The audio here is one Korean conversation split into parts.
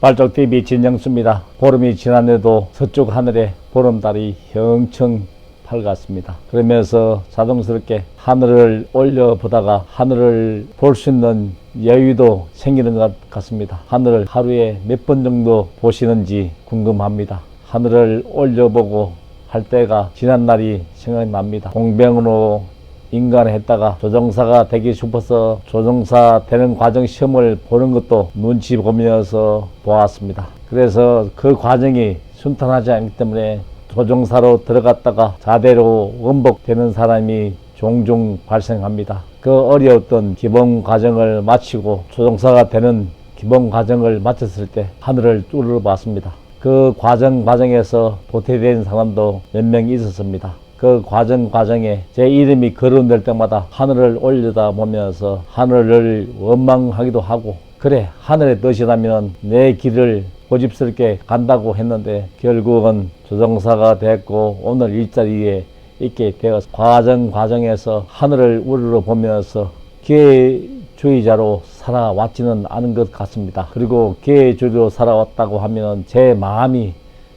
발적TV 진영수입니다. 보름이 지났는데도 서쪽 하늘에 보름달이 형청 밝았습니다. 그러면서 자동스럽게 하늘을 올려보다가 하늘을 볼 수 있는 여유도 생기는 것 같습니다. 하늘을 하루에 몇 번 정도 보시는지 궁금합니다. 하늘을 올려보고 할 때가 지난 날이 생각이 납니다. 공병으로 인간을 했다가 조종사가 되기 싶어서 조종사 되는 과정 시험을 보는 것도 눈치 보면서 보았습니다. 그래서 그 과정이 순탄하지 않기 때문에 조종사로 들어갔다가 자대로 원복되는 사람이 종종 발생합니다. 그 어려웠던 기본 과정을 마치고 조종사가 되는 기본 과정을 마쳤을 때 하늘을 뚫어 봤습니다. 그 과정 과정에서 도태된 사람도 몇 명 있었습니다. 그 과정 과정에 제 이름이 거론될 때마다 하늘을 올려다 보면서 하늘을 원망하기도 하고 그래 하늘의 뜻이라면 내 길을 고집스럽게 간다고 했는데 결국은 조종사가 됐고 오늘 일자리에 있게 되었 과정 과정에서 하늘을 우러러 보면서 기회주의자로 살아왔지는 않은 것 같습니다. 그리고 기회주의로 살아왔다고 하면 제 마음이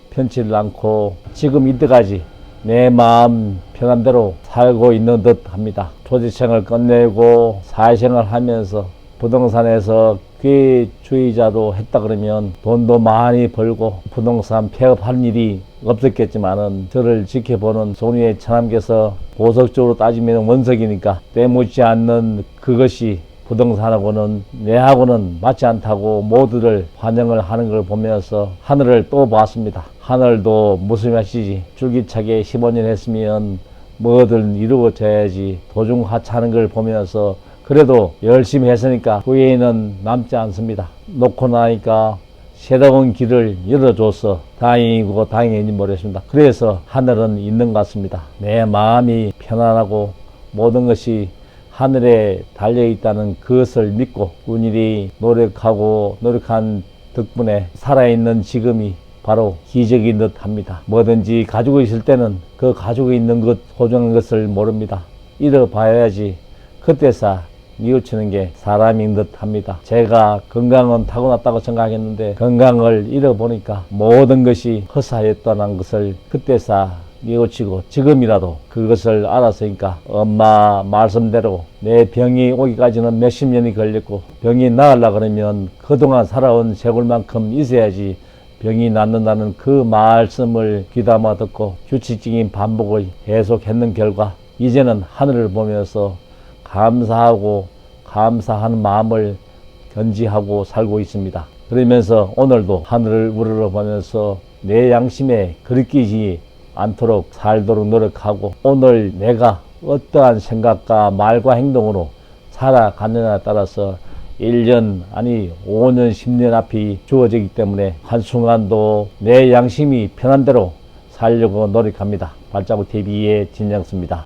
편치를 않고 지금 이때까지 내 마음 편한 대로 살고 있는 듯 합니다. 조직생을 끝내고 사회생활 하면서 부동산에서 기회주의자로 했다 그러면 돈도 많이 벌고 부동산 폐업할 일이 없었겠지만은 저를 지켜보는 손위의 처남께서 보석적으로 따지면 원석이니까 때묻지 않는 그것이 부동산하고는 내하고는 맞지 않다고 모두를 환영을 하는 걸 보면서 하늘을 또 보았습니다. 하늘도 무슨 말이지 줄기차게 15년 했으면 뭐든 이루어져야지 도중 하차하는 걸 보면서 그래도 열심히 했으니까 후회는 남지 않습니다. 놓고 나니까 새로운 길을 열어줘서 다행이고 다행인지 모르겠습니다. 그래서 하늘은 있는 것 같습니다. 내 마음이 편안하고 모든 것이 하늘에 달려 있다는 그것을 믿고 운일이 노력하고 노력한 덕분에 살아있는 지금이 바로 기적인 듯 합니다. 뭐든지 가지고 있을 때는 그 가지고 있는 것, 소중한 것을 모릅니다. 잃어봐야지 그때서 뉘우치는 게 사람인 듯 합니다. 제가 건강은 타고났다고 생각했는데 건강을 잃어보니까 모든 것이 허사였다는 것을 그때서 뉘우치고 지금이라도 그것을 알았으니까 엄마 말씀대로 내 병이 오기까지는 몇십 년이 걸렸고 병이 나으려 그러면 그동안 살아온 세월만큼 있어야지 병이 낫는다는 그 말씀을 귀담아 듣고 규칙적인 반복을 계속했는 결과 이제는 하늘을 보면서 감사하고 감사하는 마음을 견지하고 살고 있습니다. 그러면서 오늘도 하늘을 우러러 보면서 내 양심에 그리끼지 않도록 살도록 노력하고 오늘 내가 어떠한 생각과 말과 행동으로 살아가느냐에 따라서 1년 아니 5년 10년 앞이 주어지기 때문에 한순간도 내 양심이 편한 대로 살려고 노력합니다. 발자국 TV의 진정수입니다.